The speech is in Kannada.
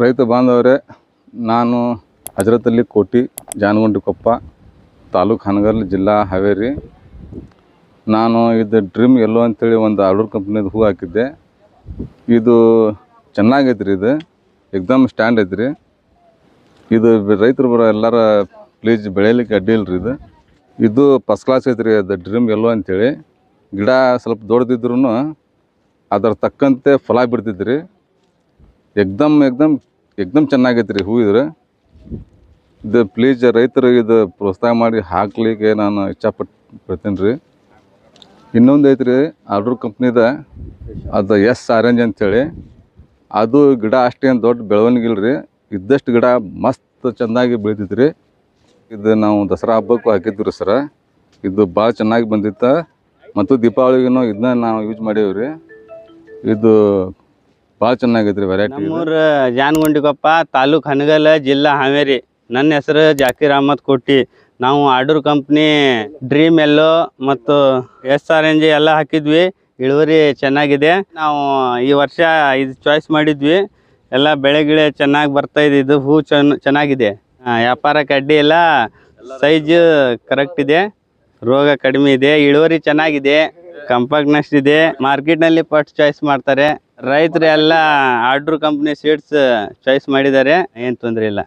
ರೈತ ಬಾಂಧವರೇ, ನಾನು ಹಜರತಲ್ಲಿ ಕೋಟಿ ಜಾನಗುಂಡಿ ಕೊಪ್ಪ ತಾಲೂಕು ಹನಗಲ್ ಜಿಲ್ಲಾ ಹಾವೇರಿ. ನಾನು ಇದು ಡ್ರೀಮ್ ಎಲ್ಲೋ ಅಂತೇಳಿ ಒಂದು ಆರ್ಡರ್ ಕಂಪ್ನಿದು ಹೂ ಹಾಕಿದ್ದೆ. ಇದು ಚೆನ್ನಾಗೈತೆ ರೀ ಇದು ಎಕ್ದಮ್ ಸ್ಟ್ಯಾಂಡ್ ಐತೆ ರೀ ಇದು ರೈತರು ಬರೋ ಎಲ್ಲರ ಪ್ಲೀಸ್ ಬೆಳೆಯಲಿಕ್ಕೆ ಅಡ್ಡಿ ಇಲ್ಲ ರೀ ಇದು. ಇದು ಫಸ್ಟ್ ಕ್ಲಾಸ್ ಐತೆ ರೀ ಅದು ಡ್ರೀಮ್ ಎಲ್ಲೋ ಅಂತೇಳಿ. ಗಿಡ ಸ್ವಲ್ಪ ದೊಡ್ಡದಿದ್ರು ಅದರ ತಕ್ಕಂತೆ ಫಲ ಬಿಡ್ತೈತೆ ರೀ ಎಕ್ದಮ್ ಎಕ್ದಮ್ ಎಕ್ದಮ್ ಚೆನ್ನಾಗೈತೆ ರೀ ಹೂ ಇದ್ರೆ. ಇದು ಪ್ಲೀಸ್ ರೈತರು ಇದು ಪ್ರೋತ್ಸಾಹ ಮಾಡಿ ಹಾಕ್ಲಿಕ್ಕೆ ನಾನು ಇಚ್ಛಪಟ್ಟು ಪಡ್ತೀನಿ ರೀ. ಇನ್ನೊಂದು ಐತ್ರಿ, ಆರ್ಡ್ರ್ ಕಂಪ್ನಿದ ಅದು ಎಸ್ ಆರೆಂಜ್ ಅಂತೇಳಿ. ಅದು ಗಿಡ ಅಷ್ಟೇನು ದೊಡ್ಡ ಬೆಳವಣಿಗೆ ಇಲ್ಲ ರೀ. ಇದ್ದಷ್ಟು ಗಿಡ ಮಸ್ತ್ ಚೆನ್ನಾಗಿ ಬೆಳೀತೈತೆ ರೀ. ಇದು ನಾವು ದಸರಾ ಹಬ್ಬಕ್ಕೂ ಹಾಕಿದ್ವಿ ರೀ ಸರ. ಇದು ಭಾಳ ಚೆನ್ನಾಗಿ ಬಂದಿತ್ತು. ಮತ್ತು ದೀಪಾವಳಿಗೂ ಇದನ್ನ ನಾವು ಯೂಸ್ ಮಾಡೀವಿ ರೀ ಇದು ಭಾಳ ಚೆನ್ನಾಗೈತ್ರಿ ವೆರೈಟಿ ನಮ್ಮೂರು ಜಾನಗುಂಡಿಕೊಪ್ಪ ತಾಲೂಕ್ ಹನಗಲ್, ಜಿಲ್ಲಾ ಹಾವೇರಿ. ನನ್ನ ಹೆಸರು ಜಾಕಿರ್ ಅಹಮದ್ ಕೋಟಿ. ನಾವು ಆರ್ಡರ್ ಕಂಪ್ನಿ ಡ್ರೀಮ್ ಎಲ್ಲೋ ಮತ್ತು ಎಸ್ ಆರ್ ಎನ್ ಜಿ ಎಲ್ಲ ಹಾಕಿದ್ವಿ. ಇಳುವರಿ ಚೆನ್ನಾಗಿದೆ. ನಾವು ಈ ವರ್ಷ ಇದು ಚಾಯ್ಸ್ ಮಾಡಿದ್ವಿ. ಎಲ್ಲ ಬೆಳೆ ಚೆನ್ನಾಗಿ ಬರ್ತಾ ಇದೆ. ಇದು ಹೂ ಚೆನ್ನ ಚೆನ್ನಾಗಿದೆ. ವ್ಯಾಪಾರಕ್ಕೆ ಅಡ್ಡಿ ಇಲ್ಲ ಸೈಜ್ ಕರೆಕ್ಟ್ ಇದೆ. ರೋಗ ಕಡಿಮೆ ಇದೆ. ಇಳುವರಿ ಚೆನ್ನಾಗಿದೆ. ಕಂಪಾಕ್ಟ್ನೆಸ್ ಇದೆ. ಮಾರ್ಕೆಟ್ನಲ್ಲಿ ಫಸ್ಟ್ ಚಾಯ್ಸ್ ಮಾಡ್ತಾರೆ. ರೈತರೆಲ್ಲ ಆರ್ಡ್ರ್ ಕಂಪ್ನಿ ಸೀಡ್ಸ್ ಚಾಯ್ಸ್ ಮಾಡಿದ್ದಾರೆ. ಏನು ತೊಂದರೆ ಇಲ್ಲ.